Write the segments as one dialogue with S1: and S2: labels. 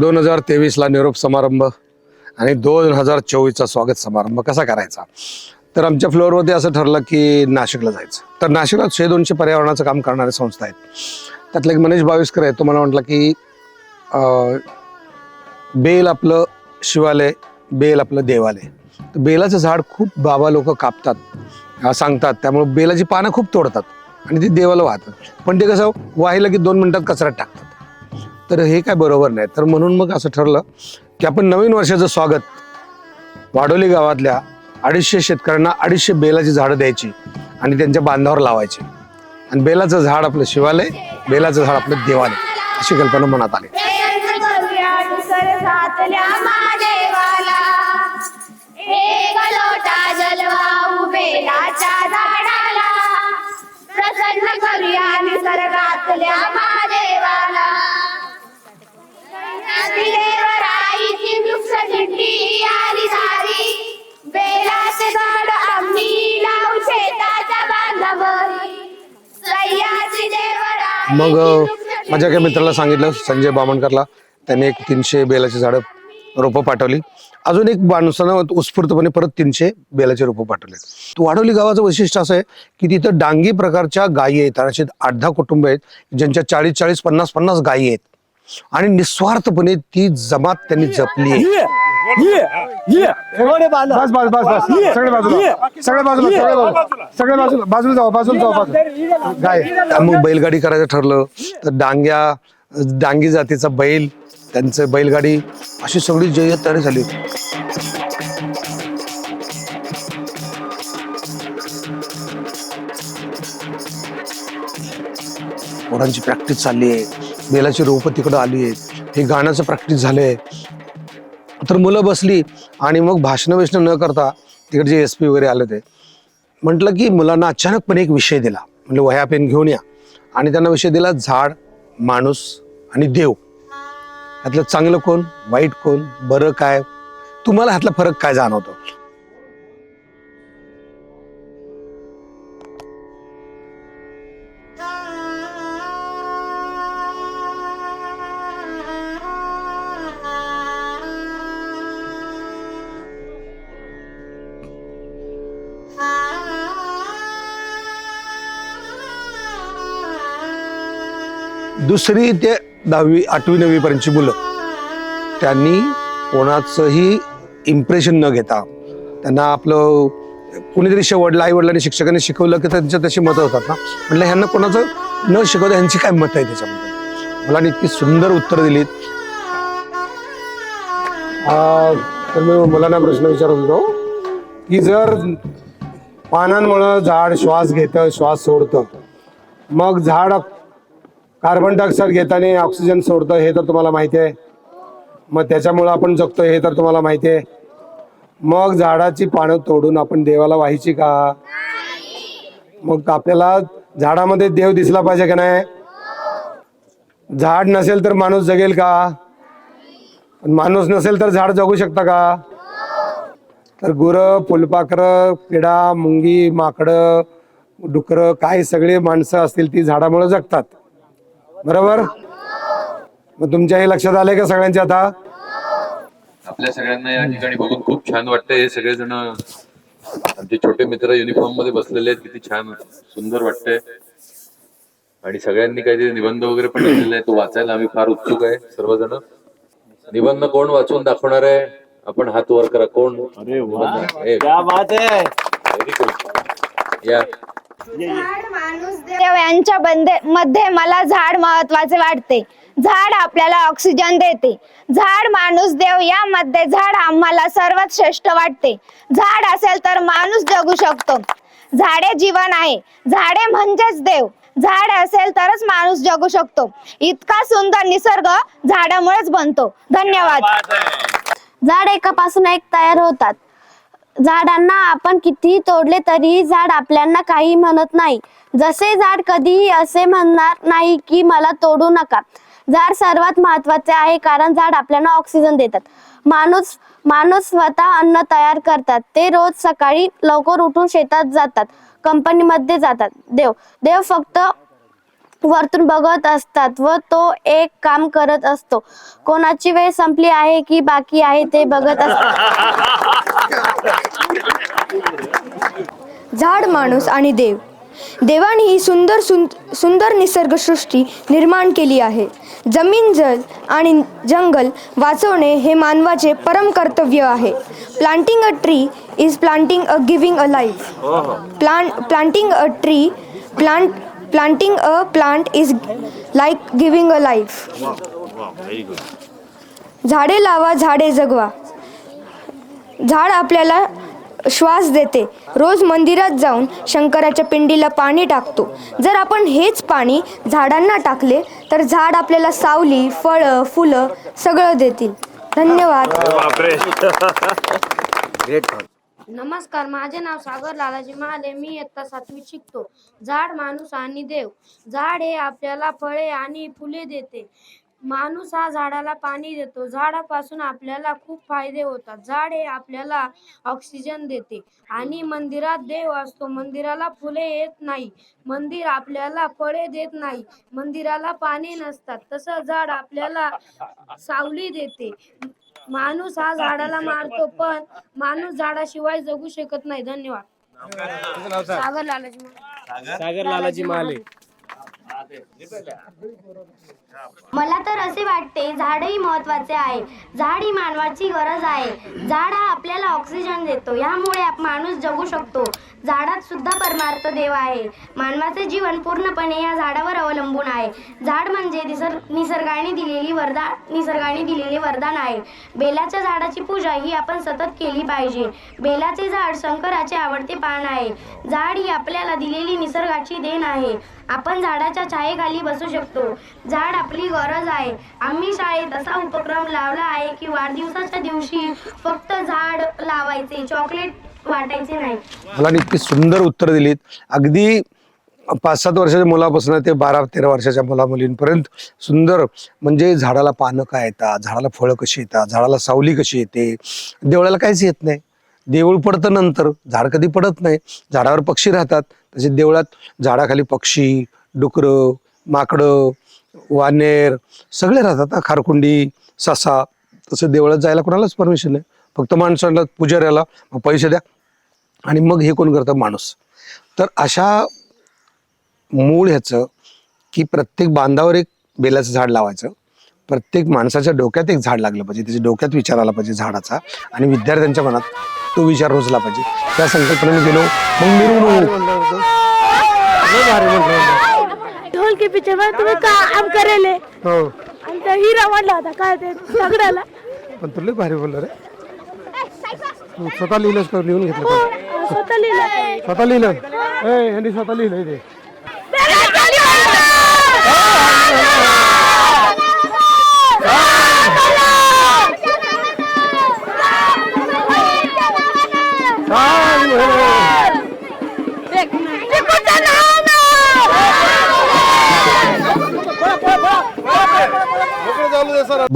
S1: दोन हजार तेवीसला निरोप समारंभ आणि दोन हजार चोवीसचा स्वागत समारंभ कसा करायचा? तर आमच्या फ्लोअरवरती असं ठरलं की नाशिकला जायचं. तर नाशिकला शे दोनशे पर्यावरणाचं काम करणाऱ्या संस्था आहेत. त्यातलं एक मनीष बाविस्कर आहे तो मला म्हटलं की बेल आपलं शिवालय बेल आपलं देवालय. तर बेलाचं झाड खूप बाबा लोक कापतात सांगतात. त्यामुळे बेलाची पानं खूप तोडतात आणि ती देवाला वाहतात. पण ते कसं वाहिलं की दोन मिनिटात कचऱ्यात टाकतात. तर हे काय बरोबर नाही. तर म्हणून मग असं ठरलं की आपण नवीन वर्षाचं स्वागत वाडोली गावातल्या अडीचशे शेतकऱ्यांना अडीचशे बेलाची झाडं द्यायची आणि त्यांच्या बांधावर लावायची. आणि बेलाचं झाड आपलं शिवालय बेलाचं झाड आपलं देवालय अशी कल्पना मनात आली.
S2: करूया प्रसन्न करूया निसर्गातल्या देवराईची वृक्ष दिंडी आली सारी. बेलाचे झाड आम्ही लावू शेताच्या बांधावरी. सह्याची देवराई
S1: मग माझ्या एका मित्राला सांगितलं संजय बामणकरला. त्याने एक तीनशे बेलाची झाडं रोपं पाठवली. अजून एक माणसानं उत्स्फूर्तपणे परत तीनशे बेलाचे रोपं पाठवले. तो वाडोली गावाचं वैशिष्ट्य असं आहे की तिथं डांगी प्रकारच्या गायी आहेत. आणि असे आठ दहा कुटुंब आहेत ज्यांच्या चाळीस चाळीस पन्नास पन्नास गायी आहेत. आणि निस्वार्थपणे ती जमात त्यांनी जपली आहे.
S3: बस बस बस बस. सगळे बाजूला. सगळे बाजूला सगळे बाजूला. सगळे बाजूला. बाजूला जाऊ बाजूला जाऊ बाजूला. गाय
S1: मग बैलगाडी करायचं ठरलं. तर डांग्या डांगी जातीचा बैल त्यांचं बैलगाडी अशी सगळी जय्यत तयारी झाली होती. पोरांची प्रॅक्टिस चालली आहे. बेलाची रोपं तिकडं आली आहेत. हे गाण्याचं प्रॅक्टिस झालं आहे तर मुलं बसली आणि मग भाषणं बिषणं न करता तिकडे जे एस पी वगैरे आले ते म्हटलं की मुलांना अचानकपणे एक विषय दिला. म्हणजे वह्या पेन घेऊन या. आणि त्यांना विषय दिला झाड माणूस आणि देव. यातलं चांगलं कोण? वाईट कोण? बरं काय? तुम्हाला ह्यातला फरक काय जाणवतो? दुसरी ते दहावी आठवी नववीपर्यंतची मुलं त्यांनी कोणाचंही इम्प्रेशन न घेता त्यांना आपलं कुणीतरी शेवटला आई वडिलांनी शिक्षकांनी शिकवलं की त्यांच्या तशी मतं होतात ना. म्हटलं ह्यांना कोणाचं न शिकवता ह्यांची काय मतं आहे त्याच्यामध्ये मुलांनी इतकी सुंदर उत्तर दिलीत. तर मी मुलांना प्रश्न विचारत होतो की जर पानांमुळं झाड श्वास घेतं श्वास सोडतं मग झाड कार्बन डायऑक्साईड घेताना ऑक्सिजन सोडतं हे तर तुम्हाला माहिती आहे. मग त्याच्यामुळं आपण जगतो हे तर तुम्हाला माहिती आहे. मग झाडाची पानं तोडून आपण देवाला व्हायची का? मग आपल्याला झाडामध्ये देव दिसला पाहिजे का नाही? झाड नसेल तर माणूस जगेल का? पण माणूस नसेल तर झाड जगू शकता का? तर गुरं फुलपाखरं किडा मुंगी माकडं डुकरं काय सगळे माणसं असतील ती झाडामुळे जगतात. बरोबर? मग तुमच्या हे लक्षात आलंय का सगळ्यांच्या आता?
S4: आपल्या सगळ्यांना या ठिकाणी बघून खूप छान वाटतंय. हे सगळेजण आमचे छोटे मित्र युनिफॉर्ममध्ये बसलेले आहेत. किती छान सुंदर वाटतंय. आणि सगळ्यांनी काहीतरी निबंध वगैरे पण लिहिलेला आहे तो वाचायला आम्ही फार उत्सुक आहे सर्वजण. निबंध कोण वाचून दाखवणार आहे? आपण हात वर करा. कोण? अरे व्हेरी गुड या.
S2: यांच्या बंदे मध्ये मला झाड महत्त्वाचे वाटते. झाड आपल्याला ऑक्सिजन देते. झाड माणूस देव यामध्ये झाड आम्हाला सर्वात श्रेष्ठ वाटते. झाड असेल तर माणूस जगू शकतो. झाडे जीवन आहे. झाडे म्हणजेच देव. झाड असेल तरच माणूस जगू शकतो. इतका सुंदर निसर्ग झाडामुळेच बनतो. धन्यवाद.
S5: झाड एकापासून एक तयार होतात. झाडांना आपण कितीही तोडले तरीही झाड आपल्याला काही म्हणत नाही. जसे झाड कधीही असे म्हणणार नाही की मला तोडू नका. झाड सर्वात महत्त्वाचे आहे कारण झाड आपल्याला ऑक्सिजन देतात. माणूस माणूस स्वतः अन्न तयार करतात. ते रोज सकाळी लवकर उठून शेतात जातात. कंपनीमध्ये जातात. देव देव फक्त वरतून बघत असतात व तो एक काम करत असतो. कोणाची वेळ संपली आहे की बाकी आहे ते बघत असतात.
S6: झाड माणूस आणि देव. देवाने ही सुंदर सुंदर निसर्गसृष्टी निर्माण केली आहे. जमीन जल आणि जंगल वाचवणे हे मानवाचे परम कर्तव्य आहे. Planting a tree is planting a giving a life. Plant planting a tree plant planting a plant is like giving a life. झाडे लावा झाडे जगवा. झाड आपल्याला श्वास देते. रोज मंदिरात जाऊन शंकराच्या पिंडीला पाणी टाकतो. जर आपण हेच पाणी झाडांना टाकले तर झाड आपल्याला सावली फळं फुलं सगळं देतील. धन्यवाद.
S5: नमस्कार माझे नाव सागर लालाजी महाले. मी इयत्ता सातवीत शिकतो. झाड माणूस आणि देव. झाड हे आपल्याला फळे आणि फुले देते. माणूस हा झाडाला पाणी देतो. झाडापासून आपल्याला खूप फायदे होतात. झाड हे आपल्याला ऑक्सिजन देते. आणि मंदिरात देव असतो. मंदिराला फुले येत नाही. मंदिर आपल्याला फळे देत नाही. मंदिराला पाणी नसतात. तसं झाड आपल्याला सावली देते. माणूस हा झाडाला मारतो पण माणूस झाडाशिवाय जगू शकत नाही. धन्यवाद. सागर लालाजी.
S7: सागर लालाजी महाले.
S5: मला तर असे वाटते झाडही महत्त्वाचे आहे. झाड ही मानवाची गरज आहे. झाड हा आपल्याला ऑक्सिजन देतो. यामुळे माणूस जगू शकतो. झाडात सुद्धा परमार्थ देव आहे. मानवाचे जीवन पूर्णपणे या झाडावर अवलंबून आहे. झाड म्हणजे निसर्ग निसर्गाने दिलेली वरदान निसर्गाने दिलेले वरदान आहे. बेलाच्या झाडाची पूजा ही आपण सतत केली पाहिजे. बेलाचे झाड शंकराचे आवडते पान आहे. झाड ही आपल्याला दिलेली निसर्गाची देण आहे. आपण झाडाच्या छायेखाली बसू शकतो. झाड आपली गरज आहे. आम्ही शाळेत असा उपक्रम लावला आहे की वाढदिवसाच्या दिवशी फक्त झाड लावायचे चॉकलेट वाटायचे नाही.
S1: मला इतकी सुंदर उत्तर दिलीत. अगदी पाच सात वर्षाच्या मुलापासून ते बारा तेरा वर्षाच्या मुला मुलींपर्यंत सुंदर म्हणजे झाडाला पानं काय येतात झाडाला फळं कशी येतात झाडाला सावली कशी येते देवळाला काहीच येत नाही. देऊळ पडतं नंतर झाड कधी पडत नाही. झाडावर पक्षी राहतात तसे देवळात झाडाखाली पक्षी डुकरं माकडं वानेर सगळे राहतात खारकुंडी ससा तसं देवळात जायला कोणालाच परमिशन नाही. फक्त माणसाला पुजाऱ्याला मग पैसे द्या. आणि मग हे कोण करतं? माणूस. तर अशा मूळ ह्याचं की प्रत्येक बांधावर एक बेलाचं झाड लावायचं. प्रत्येक माणसाच्या डोक्यात एक झाड लागलं पाहिजे. त्याच्या डोक्यात विचार आला पाहिजे झाडाचा. आणि विद्यार्थ्यांच्या मनात तो विचार रोजला पाहिजे. त्या संकल्पनेने गेलो. मग मिरवणूक.
S8: ढोल के पीछे में तुम्ही काम करेले?
S1: हो.
S8: आणि त्या हिरा म्हणला होता काय ते दगडाला
S1: पण तुला भारी बोललं रे. तू स्वतः लिहिलंस का? लिहून घेतलं का?
S8: स्वतः लिहिलं.
S1: स्वतः लिहिलं? ए यांनी स्वतः लिहिलंय ते.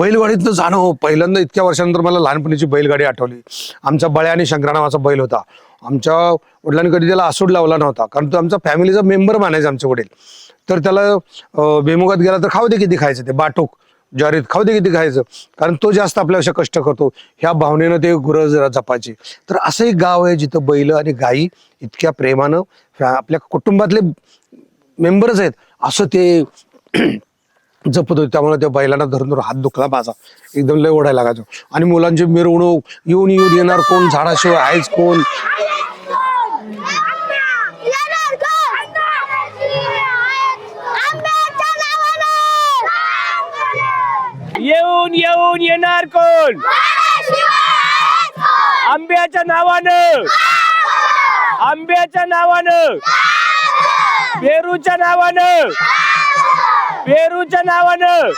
S1: बैलगाडीतनं जाणं हो. पहिल्यांदा इतक्या वर्षानंतर मला लहानपणीची बैलगाडी आठवली. आमचा बळ्या आणि शंकरा नावाचा बैल होता. आमच्या वडिलांनी कधी त्याला आसूड लावला नव्हता. कारण तो आमचा फॅमिलीचा मेंबर मानायचा आमचे वडील. तर त्याला बेमुगात गेला तर खाऊ दे किती खायचं ते बाटूक ज्वारीत खाऊ दे किती खायचं. कारण तो जास्त आपल्यापेक्षा कष्ट करतो. ह्या भावनेनं ते गुरं जरा जपायचे. तर असं एक गाव आहे जिथं बैल आणि गायी इतक्या प्रेमानं आपल्या कुटुंबातले मेंबरच आहेत. असं ते जपत होते. त्यामुळे त्या बैलांना धरून धरून हात दुखला माझा. एकदम लय ओढायला लागायचो. आणि मुलांची मिरवणूक येऊन येऊन येणार कोण? झाडाशिवाय आहेच कोण?
S7: येऊन येऊन येणार कोण? आंब्याच्या नावानं. आंब्याच्या नावानं. पेरूच्या नावानं. पेरूच्या नावानं.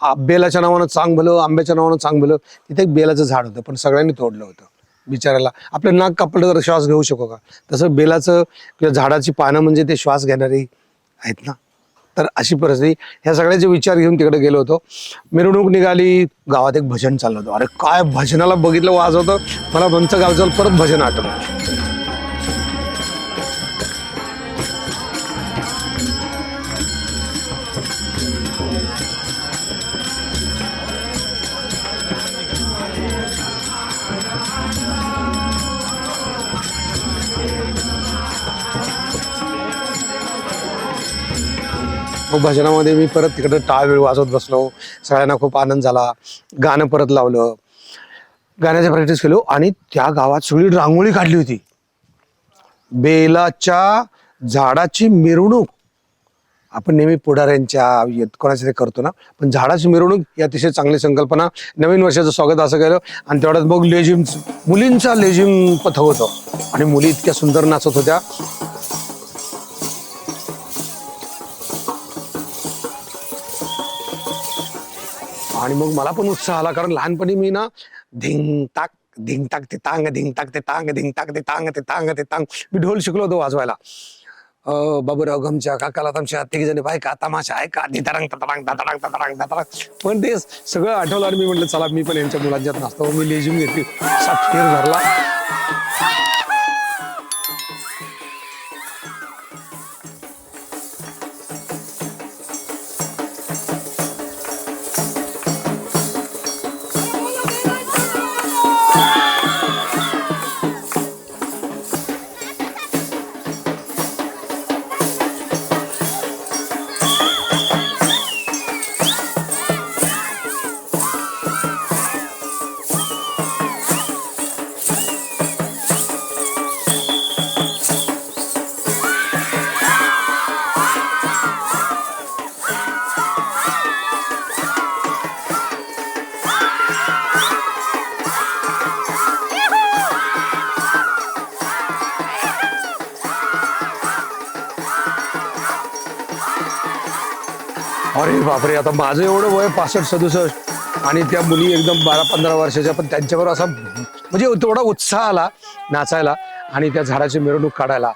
S1: आ- बेलाच्या नावानं चांग भलं आंब्याच्या नावानं चांग भलं. तिथे एक बेलाचं झाड होतं पण सगळ्यांनी तोडलं होतं बिचाराला आपलं नाक कापलं तर श्वास घेऊ शकू का? तसं बेलाचं किंवा झाडाची पानं म्हणजे ते श्वास घेणारी आहेत ना? तर अशी परिस्थिती. ह्या सगळ्याचे विचार घेऊन तिकडे गेलो होतो. मिरवणूक निघाली गावात एक भजन चाललं होतं. अरे काय भजनाला बघितलं वाजवतं. मला मंच गावचं परत भजन आठवलं. भजनामध्ये मी परत तिकडं टाळवेळ वाजवत बसलो. सगळ्यांना खूप आनंद झाला. गाणं परत लावलं. गाण्याची प्रॅक्टिस केलो. आणि त्या गावात सगळी रांगोळी काढली होती. बेलाच्या झाडाची मिरवणूक. आपण नेहमी पुढाऱ्यांच्या कोणाच्या ते करतो ना. पण झाडाची मिरवणूक ही अतिशय चांगली संकल्पना. नवीन वर्षाचं स्वागत असं केलं. आणि तेवढ्यात मग लेझिम मुलींचा लेझिम पथक होतं. आणि मुली इतक्या सुंदर नाचत होत्या. आणि मग मला पण उत्साह आला कारण लहानपणी मी ना धिंग ताक धिंग ताक ते तांग धिंग ताक ते तांग धिंग ताक ते तांग ते तांग ते तांग. मी ढोल शिकलो होतो वाजवायला. बाबूराव गमच्या काकाला तमच्या तिघ जणी बायका तमाशा आहे का दितारंग ततरांग ततरांग ततरांग ततरांग पण ते सगळं आठवलं आणि मी म्हटलं चला मी पण यांच्या मुलांच्यात नाचतो. मी लेझिम घेतली सातशेर धरला. अरे बापरे आता माझं एवढं वय पासष्ट सदुसष्ट आणि त्या मुली एकदम बारा पंधरा वर्षाच्या पण त्यांच्यावर असा म्हणजे तेवढा उत्साह आला नाचायला आणि त्या झाडाची मिरवणूक काढायला.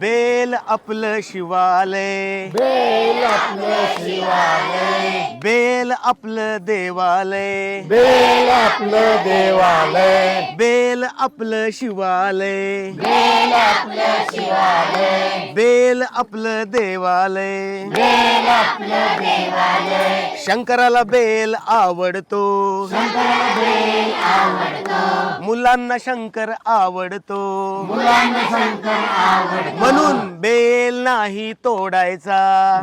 S7: बेल आपलं शिवालय. बेल आपलं शिवालय. बेल आपलं देवालय. बेल आपलं देवालय. बेल आपलं शिवालय. बेल आपलं शिवालय. बेल आपलं देवालय. बेल आपलं देवालय. शंकराला बेल आवडतो. शंकराला बेल आवडतो. मुलांना शंकर आवडतो. म्हणून बेल नाही तोडायचा.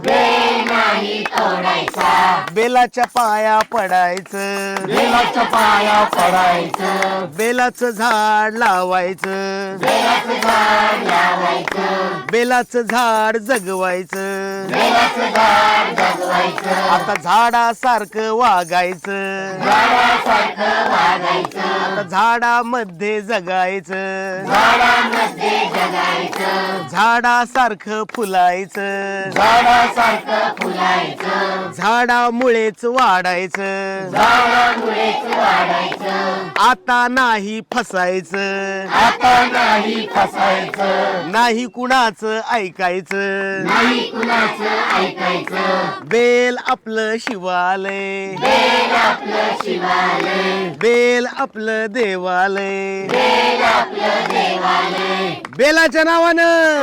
S7: बेल नाही तोडायचा. बेलाच्या पाया पडायचं. बेलाच्या पाया पडायचं. बेलाचं झाड लावायचं. बेलाचं झाड लावायचं. बेलाचं झाड जगवायचं. बेलाचं झाड जगवायचं. आता झाडासारखं वागायचं. झाडासारखं वागायचं. आता झाडामध्ये जगायचं. झाडामध्ये जगायचं. झाडासारखं फुलायचं. झाडासारखं फुलायचं. झाडामुळेच वाढायचं. झाडामुळेच वाढायचं. आता नाही फसायचं. आता नाही फसायचं. नाही कुणाचं ऐकायचं. नाही कुणाचं ऐकायचं. बेल आपलं शिवालय. बेल आपलं शिवालय. बेल आपलं देवालय. बेल आपलं देवालय. बेलाच्या नावानं.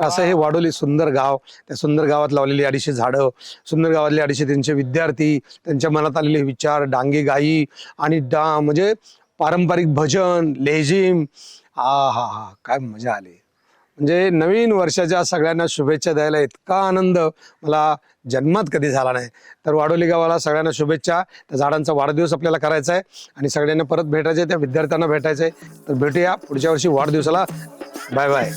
S1: असं हे वाडोली सुंदर गाव त्या सुंदर गावात लावलेली अडीचशे झाडं सुंदर गावातले अडीचशे त्यांचे विद्यार्थी त्यांच्या मनात आलेले विचार डांगे गाई आणि डा म्हणजे पारंपरिक भजन लेझिम. हा हा हा काय मजा आली. म्हणजे नवीन वर्षाच्या सगळ्यांना शुभेच्छा द्यायला इतका आनंद मला जन्मात कधी झाला नाही. तर वाडोली गावाला सगळ्यांना शुभेच्छा. त्या झाडांचा वाढदिवस आपल्याला करायचा आहे आणि सगळ्यांना परत भेटायचं आहे त्या विद्यार्थ्यांना भेटायचं आहे. तर भेटूया पुढच्या वर्षी वाढदिवसाला. Bye bye.